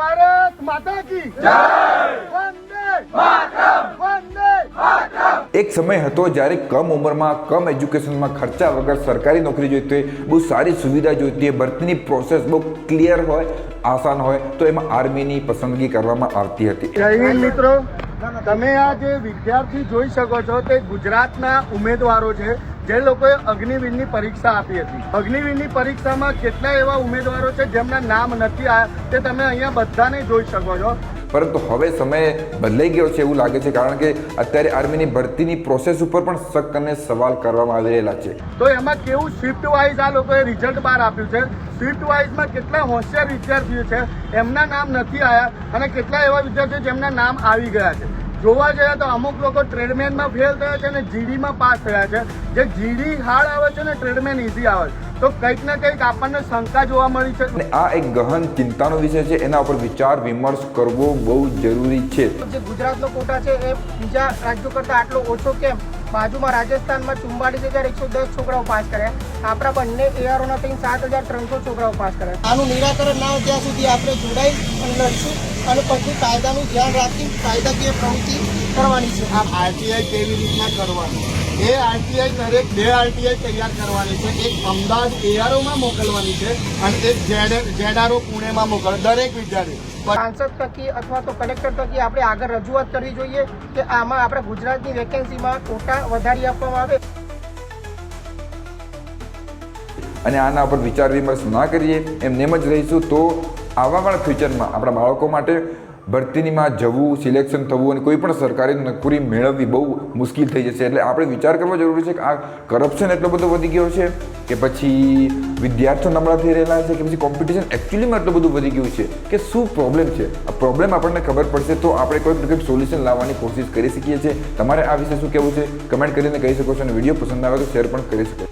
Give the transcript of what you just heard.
ભારત માતા કી જય! વંદે માતરમ! વંદે એક સમય હતો જ્યારે કમ ઉંમરમાં કમ એજ્યુકેશનમાં ખર્ચા વગર સરકારી નોકરી જોઈતી હોય બહુ સારી સુવિધા જોઈતી હોય ભરતીની પ્રોસેસ બહુ ક્લિયર હોય આસાન હોય તો એમાં આર્મીની પસંદગી કરવામાં આવતી હતી. જય હિન્દ મિત્રો. તમે આ જે વિદ્યાર્થી જોઈ શકો છો તે ગુજરાતના ઉમેદવારો છે. જે લોકોએ અગ્નિવીરની પરીક્ષા આપી હતી. અગ્નિવીરની પરીક્ષામાં કેટલા એવા ઉમેદવારો છે જેમના નામ નથી આવ્યા તે તમે અહીંયા બધાને જોઈ શકો છો. પરંતુ હવે સમય બદલાઈ ગયો છે એવું લાગે છે, કારણ કે અત્યારે આર્મીની ભરતીની પ્રોસેસ ઉપર પણ શક અને સવાલ કરવામાં આવી રહેલા છે. તો એમાં કેવું શિફ્ટ વાઇઝ આ લોકોએ રિઝલ્ટ બહાર આપ્યું છે? શિફ્ટ વાઇઝમાં કેટલા હોશિયાર વિદ્યાર્થીઓ છે? એમના નામ નથી આવ્યા અને કેટલા એવા વિદ્યાર્થીઓ જેમના નામ આવી ગયા છે? જોવા જઈએ તો અમુક લોકો ટ્રેડમેનમાં ફેલ થયા છે અને જીડીમાં પાસ થયા છે. જે જીડી હાર્ડ આવે છે ને ટ્રેડમેન ઇઝી આવે છે. તો કંઈક ને કંઈક આપણને શંકા જોવા મળી છે. આ એક ગહન ચિંતાનો વિષય છે એના ઉપર વિચાર વિમર્શ કરવો બહુ જરૂરી છે. જે ગુજરાતનો કોટા છે એ બીજા રાજ્યો કરતાં આટલો ઓછો કેમ? બાજુમાં રાજસ્થાનમાં ચુમ્બાલીસ હજાર એકસો દસ છોકરાઓ પાસ કર્યા. આપણા બંને એઆરઓના થઈને સાત હજાર ત્રણસો છોકરાઓ પાસ કર્યા. આનું નિરાકરણ ના જ્યાં સુધી આપણે જોડાઈ અને લડશું અને પછી કાયદાનું ધ્યાન રાખી કાયદાકીય પ્રવૃત્તિ કરવાની છે. આ આરટીઆઈ કેવી રીતના કરવાનું? એ આરટીઆઈ દરેક બે આરટીઆઈ તૈયાર કરવાની છે. એક અમદાવાદ એઆરઓમાં મોકલવાની છે અને એક જેડ જેડારો પુણેમાં મોકલ દરેક વિદ્યાર્થી. સાંસદ થકી અથવા તો કલેક્ટર થકી આપણે આગળ રજૂઆત કરવી જોઈએ કે આમાં આપણે ગુજરાતની વેકેન્સીમાં કોટા વધારી આપવામાં આવે. અને આના ઉપર વિચાર વિમર્શ ના કરીએ એમને એમ જ રહીશું તો આવવાવાળા ફ્યુચરમાં આપણા બાળકો માટે ભરતીનીમાં જવું સિલેક્શન થવું અને કોઈ પણ સરકારી નોકરી મેળવવી બહુ મુશ્કેલ થઈ જશે. એટલે આપણે વિચાર કરવો જરૂરી છે કે આ કરપ્શન એટલો બધો વધી ગયો છે કે પછી વિદ્યાર્થીઓ નબળા થઈ રહેલા છે કે પછી કોમ્પિટિશન એકચ્યુઅલીમાં એટલું બધું વધી ગયું છે કે શું પ્રોબ્લેમ છે? આ પ્રોબ્લેમ આપણને ખબર પડશે તો આપણે ને કંઈક સોલ્યુશન લાવવાની કોશિશ કરી શકીએ છીએ. તમારે આ વિશે શું કહેવું છે? કમેન્ટ કરીને કહી શકો છો અને વીડિયો પસંદ આવે તો શેર પણ કરી શકો